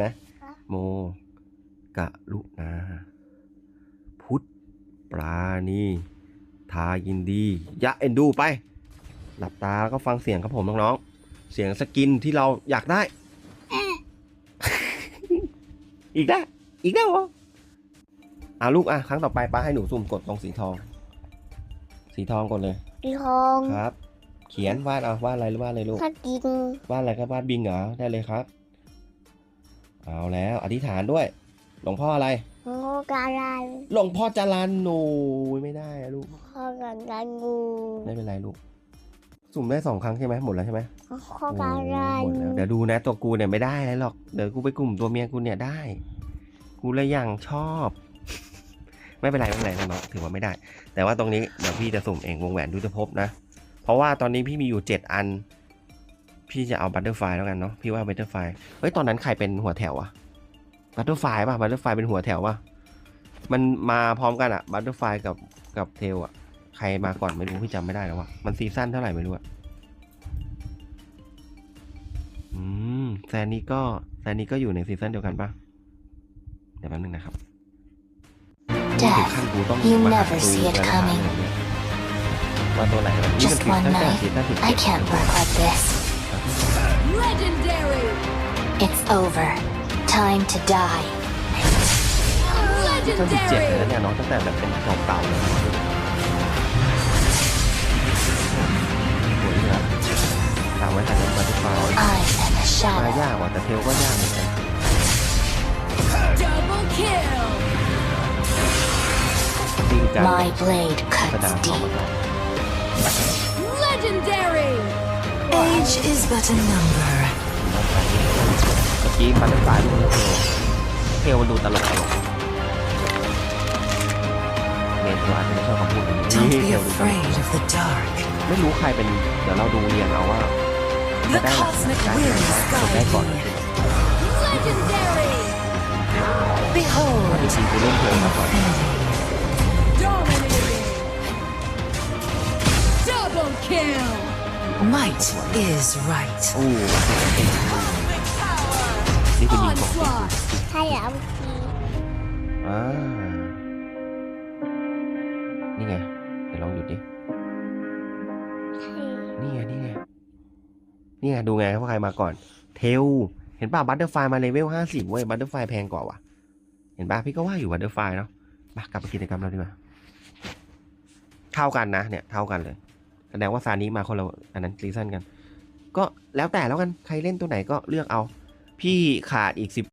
ไหมค่ะโมกะลุนา พุทธปราณีทายินดียะเอ็นดูไป หลับตาแล้วก็ฟังเสียงครับผมน้องๆ เสียงสกินที่เราอยากได้อืมอีกแล้วอีกแล้วเหรออะลูกอะครั้งต่อไปป้าให้หนูสุ่มกดตรงสีทอง สีทองกดเลยพี่ทองครับ เขียนวาดเอาวาดอะไรหรือวาดอะไรลูกถ้ากินวาดอะไรครับวาดบิงเหรอได้เลยครับ เอาแล้วอธิษฐานด้วย หลวงพ่ออะไรโอ้การันหลวงพ่อจรันโนยไม่ได้อะลูกพ่อการันงูไม่เป็นไรลูก สุ่มได้สองครั้งใช่ไหมหมดแล้วใช่ไหมพ่อการันโอ้หมดแล้วเดี๋ยวดูนะตัวกูเนี่ยไม่ได้อะไรหรอก เดี๋ยวกูไปกลุ่มตัวเมียกูเนี่ยได้ กูเลยอย่างชอบ ไม่เป็นไรไม่เป็นไรน้องๆถือว่าไม่ได้ แต่ว่าตรงนี้เดี๋ยวพี่จะสุ่มเองวงแหวนยุทธภพนะ เพราะว่าตอนนี้พี่มีอยู่เจ็ดอัน พี่จะเอาบัตเตอร์ไฟแล้วกันเนาะพี่ว่าบัตเตอร์ไฟเฮ้ยตอนนั้นใครเป็นหัวแถวอะบัตเตอร์ไฟป่ะบัตเตอร์ไฟเป็นหัวแถวป่ะมันมาพร้อมกันอะบัตเตอร์ไฟกับกับเทลอะใครมาก่อนไม่รู้พี่จำไม่ได้แล้ววะมันซีซั่นเท่าไหร่ไม่รู้อะอืมแซนนี้ก็แซนนี้ก็อยู่ในซีซั่นเดียวกันป่ะเดี๋ยวแป๊บนึงนะครับถึง Death. ขั้นกูต้อง You มาหา never ดู see it แล้วนะ coming. ว่าตัวไหนกันนี่มัน Just คือ one ตั้งแต่ night. ซีซั่นสิบ I can't work like this. Legendary! It's over. Time to die. ซีซั่นสิบเจ็ดเลย Legendary! นะเนี่ยน้องตั้งแต่แบบเป็นเก่าๆเลยนะสวยเลยนะตามไว้ทันแล้วมาทุกฟาว I am a มาย shadow. ยากว่ะแต่เทลก็ยากเหมือนกัน Double kill! จริงจัง My blade กระดาษ cuts เข้า deep. มาได้ Legendary! Age is but a number. เมื่อกี้มันเป็นสายลูกเทลเทลมันดูตลกตลกเมนตัวอาจจะไม่ชอบคำพูดอย่างนี้ Don't นี่ be เทลดูตลก afraid of the dark. ไม่รู้ใครเป็น เดี๋ยวเราดูเรียงเอาว่า The จะได้หลัก cosmic ได้ will คนได้ is ก่อน guiding you. Legendary! Behold จริงๆกูเล่นเทลมาก่อน infinity. Dominating! Double kill! Might is right. อู้นี่คือยิงของจริง Onslaught! ถ้าอยากกินอ่านี่ไง เดี๋ยวลองหยุดดิ นี่ไง นี่ไง นี่ไง ดูไงว่าใครมาก่อน เทล เห็นป่ะบัตเตอร์ไฟมาเลเวลห้าสิบเว้ย บัตเตอร์ไฟแพงกว่าว่ะ เห็นป่ะพี่ก็ว่าอยู่บัตเตอร์ไฟเนาะมากลับไปกิจกรรมเราดีกว่า เท่ากันนะ เนี่ย เท่ากันเลย แสดงว่าซานี้มาคนละอันนั้นซีซั่นกัน ก็แล้วแต่แล้วกัน ใครเล่นตัวไหนก็เลือกเอา พี่ขาดอีกสิบ